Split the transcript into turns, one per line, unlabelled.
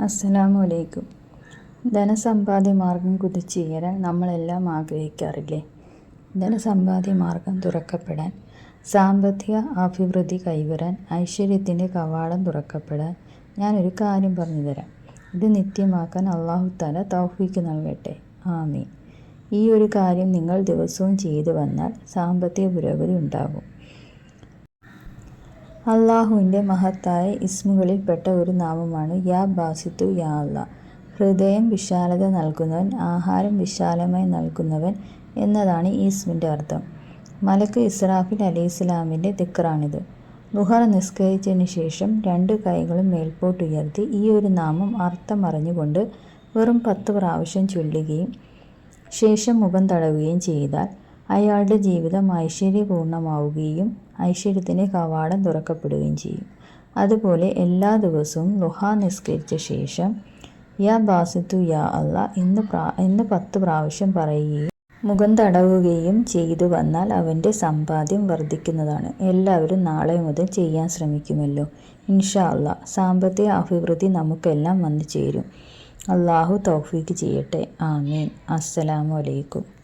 അസ്സലാമു അലൈക്കും ധനസമ്പാദ്യ മാർഗം കുതിച്ചുയരാൻ നമ്മളെല്ലാം ആഗ്രഹിക്കാറില്ലേ? ധനസമ്പാദ്യ മാർഗം തുറക്കപ്പെടാൻ സാമ്പത്തിക അഭിവൃദ്ധി കൈവരാൻ ഐശ്വര്യത്തിന്റെ കവാടം തുറക്കപ്പെടാൻ ഞാനൊരു കാര്യം പറഞ്ഞു തരാം ഇത് നിത്യമാക്കാൻ അള്ളാഹുത്താല തൗഫീക്ക് നൽകട്ടെ. ആമീൻ. ഈ ഒരു കാര്യം നിങ്ങൾ ദിവസവും ചെയ്തു വന്നാൽ സാമ്പത്തിക പുരോഗതി ഉണ്ടാകും. അള്ളാഹുവിന്റെ മഹത്തായ ഇസ്മുകളിൽപ്പെട്ട ഒരു നാമമാണ് യാ ബാസിത്തു യാ അല്ല. ഹൃദയം വിശാലത നൽകുന്നവൻ ആഹാരം വിശാലമായി നൽകുന്നവൻ എന്നതാണ് ഈ ഇസ്മിന്റെ അർത്ഥം. മലക്ക് ഇസ്രാഫിൽ അലി ഇസ്ലാമിന്റെ തിക്കറാണിത് ലുഹർ നിസ്കരിച്ചതിന് ശേഷം രണ്ട് കൈകളും മേൽപോട്ടുയർത്തി ഈ ഒരു നാമം അർത്ഥമറിഞ്ഞുകൊണ്ട് വെറും പത്ത് പ്രാവശ്യം ചൊല്ലുകയും ശേഷം മുഖം തടവുകയും ചെയ്താൽ അയാളുടെ ജീവിതം ഐശ്വര്യപൂർണമാവുകയും ഐശ്വര്യത്തിന്റെ കവാടം തുറക്കപ്പെടുകയും ചെയ്യും. അതുപോലെ എല്ലാ ദിവസവും ലുഹ നിസ്കരിച്ച ശേഷം യാ ബാസിത്തു യാ അല്ല എന്ന് പ്രാ എന്ന് പത്ത് പ്രാവശ്യം പറയുകയും മുഖം തടവുകയും ചെയ്തു വന്നാൽ അവന്റെ സമ്പാദ്യം വർദ്ധിക്കുന്നതാണ്. എല്ലാവരും നാളെ മുതൽ ചെയ്യാൻ ശ്രമിക്കുമല്ലോ. ഇൻഷാ അല്ല സാമ്പത്തിക അഭിവൃദ്ധി നമുക്കെല്ലാം വന്നു ചേരും. അള്ളാഹു തൗഫീക്ക് ചെയ്യട്ടെ. ആമീൻ. അസ്സലാമു അലൈക്കും.